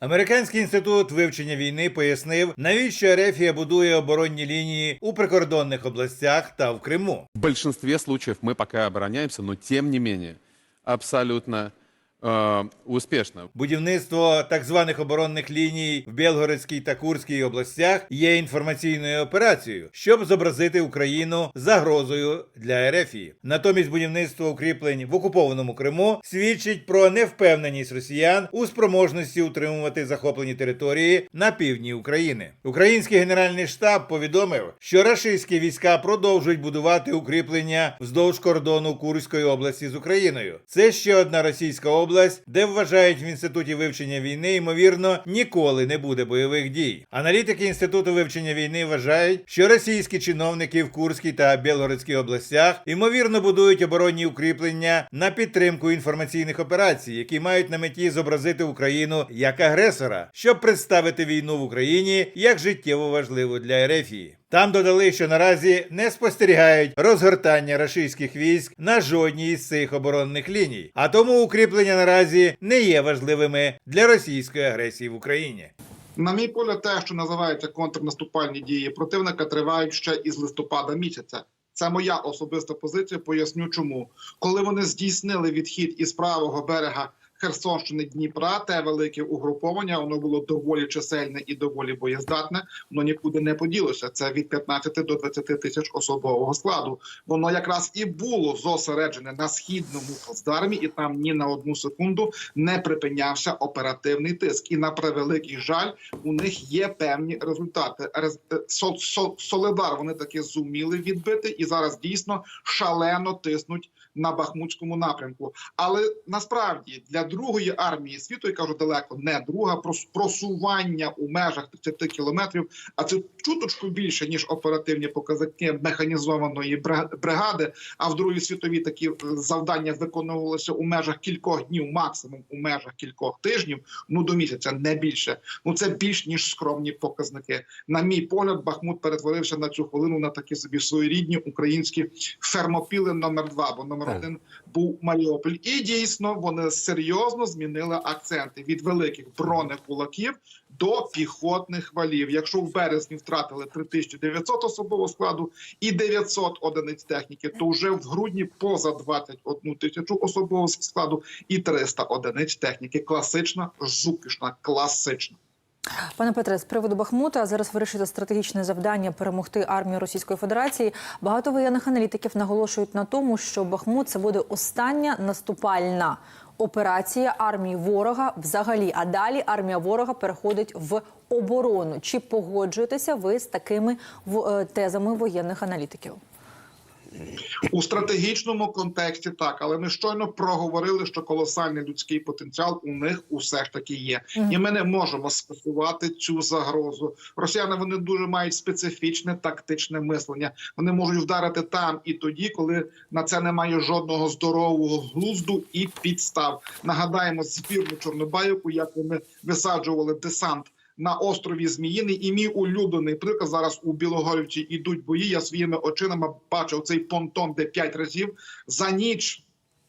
Американський інститут вивчення війни пояснив, навіщо Ерефія будує оборонні лінії у прикордонних областях та в Криму. В большинстве випадків ми пока обороняємося, але тим не менше абсолютно э, успешно. Будівництво так званих оборонних ліній в Білгородській та Курській областях є інформаційною операцією, щоб зобразити Україну загрозою для Ерефії. Натомість будівництво укріплень в окупованому Криму свідчить про невпевненість росіян у спроможності утримувати захоплені території на півдні України. Український генеральний штаб повідомив, що рашистські війська продовжують будувати укріплення вздовж кордону Курської області з Україною. Це ще одна російська область, де вважають в інституті вивчення війни, ймовірно, ніколи не буде бойових дій. Аналітики інституту вивчення війни вважають, що російські чиновники в Курській та Білгородській областях ймовірно будують оборонні укріплення на підтримку інформаційних операцій, які мають на меті зобразити Україну як агресора, щоб представити війну в Україні як життєво важливу для Ерефії. Там додали, що наразі не спостерігають розгортання рашистських військ на жодній із цих оборонних ліній, а тому укріплення наразі не є важливими для російської агресії в Україні. На мій погляд, те, що називається контрнаступальні дії противника, тривають ще із листопада місяця. Це моя особиста позиція. Поясню, чому коли вони здійснили відхід із правого берега Херсонщини Дніпра, те велике угруповання, воно було доволі чисельне і доволі боєздатне. Воно нікуди не поділося. Це від 15 до 20 тисяч особового складу. Воно якраз і було зосереджене на східному плацдармі, і там ні на одну секунду не припинявся оперативний тиск. І на превеликий жаль, у них є певні результати. Рез- е, Сол- Сол- Соледар вони таки зуміли відбити, і зараз дійсно шалено тиснуть на Бахмутському напрямку. Але насправді для другої армії світу, я кажу далеко, не друга просування у межах 30 кілометрів, а це чуточку більше ніж оперативні показники механізованої бри- бригади. А в другій світовій такі е, завдання виконувалися у межах кількох днів, максимум у межах кількох тижнів. Ну до місяця не більше. Ну це більш ніж скромні показники. На мій погляд, Бахмут перетворився на цю хвилину на такі собі своєрідні українські фермопіли номер два, бо номер. Один був Маріуполь. І дійсно вони серйозно змінили акценти від великих бронекулаків до піхотних валів. Якщо в березні втратили 3900 особового складу і 900 одиниць техніки, то вже в грудні поза 21 тисячу особового складу і 300 одиниць техніки. Класична жукішна, класична. Пане Петре, з приводу Бахмута зараз вирішити стратегічне завдання перемогти армію Російської Федерації. Багато воєнних аналітиків наголошують на тому, що Бахмут це буде остання наступальна операція армії ворога взагалі. А далі армія ворога переходить в оборону. Чи погоджуєтеся ви з такими е, тезами воєнних аналітиків? У стратегічному контексті так, але ми щойно проговорили, що колосальний людський потенціал у них усе ж таки є, і ми не можемо скасувати цю загрозу. Росіяни вони дуже мають специфічне тактичне мислення. Вони можуть вдарити там і тоді, коли на це немає жодного здорового глузду і підстав. Нагадаємо збірну Чорнобаївку, як вони висаджували десант. На острові Зміїний і мій улюблений приклад зараз у Білогорівці ідуть бої. Я своїми очима бачив цей понтон, де п'ять разів за ніч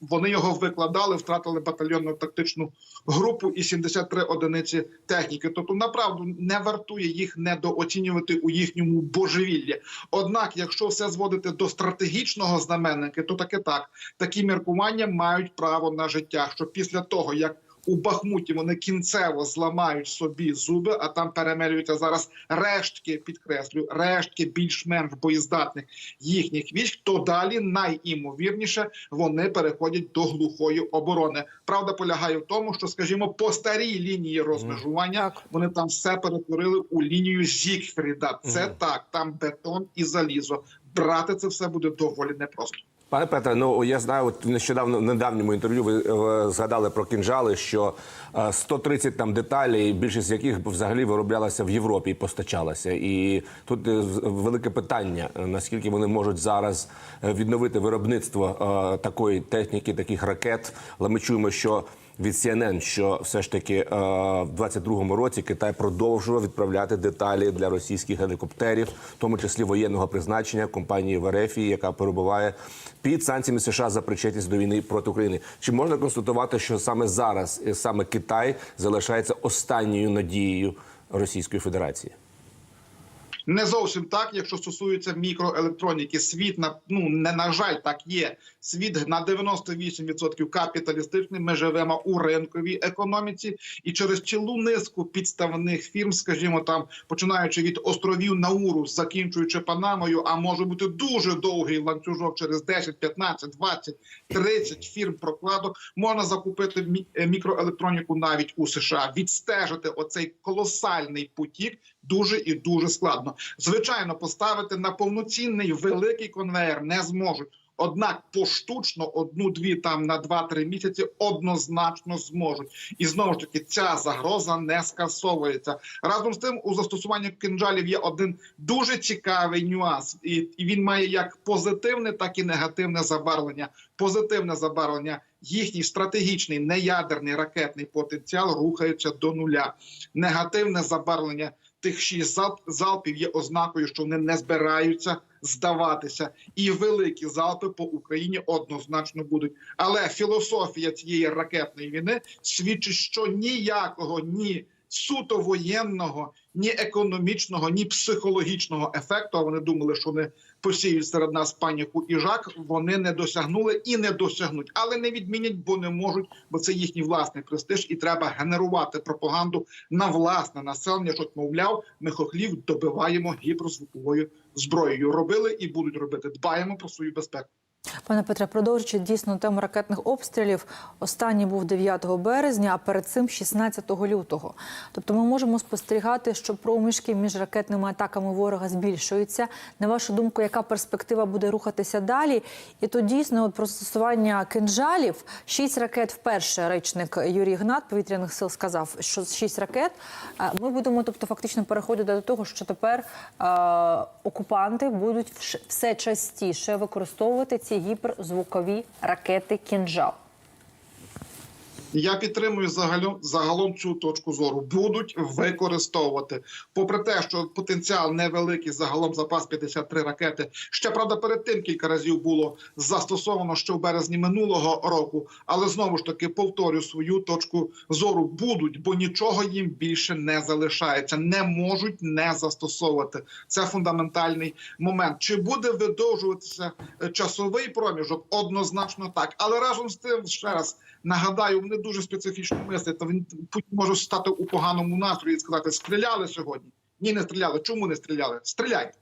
вони його викладали, втратили батальйонну тактичну групу і 73 одиниці техніки. Тобто, направду не вартує їх недооцінювати у їхньому божевіллі. Однак, якщо все зводити до стратегічного знаменника, то таке так такі міркування мають право на життя. Що після того як у Бахмуті вони кінцево зламають собі зуби, а там перемелюються зараз рештки, підкреслю, рештки більш-менш боєздатних їхніх військ, то далі найімовірніше вони переходять до глухої оборони. Правда полягає в тому, що, скажімо, по старій лінії розмежування вони там все перетворили у лінію Зігфріда. Це так, там бетон і залізо. Брати це все буде доволі непросто. Пане Петре, ну я знаю, от нещодавно в недавньому інтерв'ю ви е, згадали про кінжали, що е, 130 там деталей, більшість з яких взагалі вироблялася в Європі і постачалася. І тут е, велике питання: е, наскільки вони можуть зараз е, відновити виробництво е, такої техніки, таких ракет. Але ми чуємо, що від CNN, що все ж таки е, в 22-му році Китай продовжував відправляти деталі для російських гелікоптерів, в тому числі воєнного призначення компанії в РФ, яка перебуває під санкціями США за причетність до війни проти України. Чи можна констатувати, що саме зараз е, саме Китай залишається останньою надією Російської Федерації? Не зовсім так, якщо стосується мікроелектроніки. Світ на ну не на жаль, так є. Світ на 98% капіталістичний. Ми живемо у ринковій економіці, і через цілу низку підставних фірм, скажімо, там починаючи від островів Науру, закінчуючи Панамою, а може бути дуже довгий ланцюжок через 10, 15, 20, 30 фірм прокладок, можна закупити мікроелектроніку навіть у США. Відстежити оцей колосальний потік дуже і дуже складно. Звичайно, поставити на повноцінний великий конвейер не зможуть. Однак поштучно одну-дві там на 2-3 місяці однозначно зможуть. І знову ж таки, ця загроза не скасовується. Разом з тим, у застосуванні кинджалів є один дуже цікавий нюанс, і він має як позитивне, так і негативне забарвлення. Позитивне забарвлення. Їхній стратегічний неядерний ракетний потенціал рухається до нуля. Негативне забарвлення тих шість залп, залпів є ознакою, що вони не збираються здаватися, і великі залпи по Україні однозначно будуть. Але філософія цієї ракетної війни свідчить, що ніякого ні суто воєнного, ні економічного, ні психологічного ефекту. а Вони думали, що вони посіють серед нас паніку і жах. Вони не досягнули і не досягнуть, але не відмінять, бо не можуть, бо це їхній власний престиж, і треба генерувати пропаганду на власне населення. Що мовляв, ми хохлів добиваємо гіперзвуковою зброєю. Робили і будуть робити. Дбаємо про свою безпеку. Пане Петре, продовжуючи дійсно тему ракетних обстрілів, останній був 9 березня, а перед цим 16 лютого. Тобто ми можемо спостерігати, що проміжки між ракетними атаками ворога збільшуються. На вашу думку, яка перспектива буде рухатися далі? І то дійсно от про застосування кинжалів. Шість ракет вперше речник Юрій Гнат повітряних сил сказав, що шість ракет. Е, Ми будемо, тобто, фактично переходити до того, що тепер е, окупанти будуть все частіше використовувати ці гіперзвукові ракети кінжал. Я підтримую загалом, загалом цю точку зору. Будуть використовувати, попри те, що потенціал невеликий, загалом запас 53 ракети. Ще правда, перед тим кілька разів було застосовано ще в березні минулого року. Але знову ж таки повторю свою точку зору. Будуть, бо нічого їм більше не залишається. Не можуть не застосовувати. Це фундаментальний момент. Чи буде видовжуватися е, часовий проміжок? Однозначно так. Але разом з тим, ще раз нагадаю, вони дуже специфічно мислять. та він Путін може стати у поганому настрої і сказати: стріляли сьогодні? Ні, не стріляли. Чому не стріляли? Стріляйте.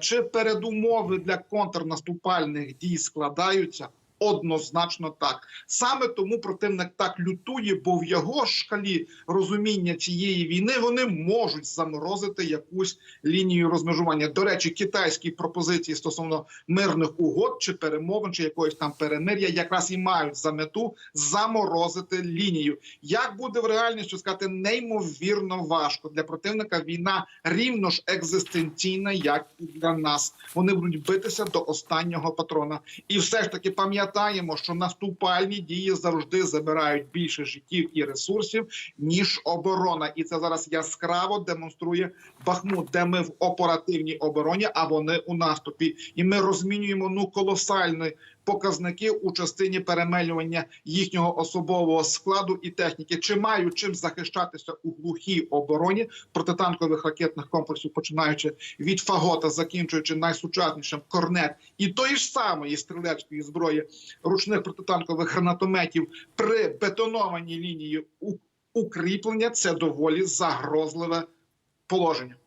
Чи передумови для контрнаступальних дій складаються? Однозначно так. Саме тому противник так лютує, бо в його шкалі розуміння цієї війни вони можуть заморозити якусь лінію розмежування. До речі, китайські пропозиції стосовно мирних угод чи перемовин, чи якоїсь там перемир'я, якраз і мають за мету заморозити лінію. Як буде в реальності сказати, неймовірно важко для противника. Війна рівно ж екзистенційна, як і для нас. Вони будуть битися до останнього патрона, і все ж таки пам'ятаємо, що наступальні дії завжди забирають більше життів і ресурсів ніж оборона, і це зараз яскраво демонструє Бахмут, де ми в оперативній обороні, а вони у наступі, і ми розмінюємо ну колосальні показники у частині перемелювання їхнього особового складу і техніки. Чи мають чим захищатися у глухій обороні протитанкових ракетних комплексів, починаючи від фагота, закінчуючи найсучаснішим корнет і тої ж самої стрілецької зброї ручних протитанкових гранатометів при бетонованій лінії укріплення це доволі загрозливе положення.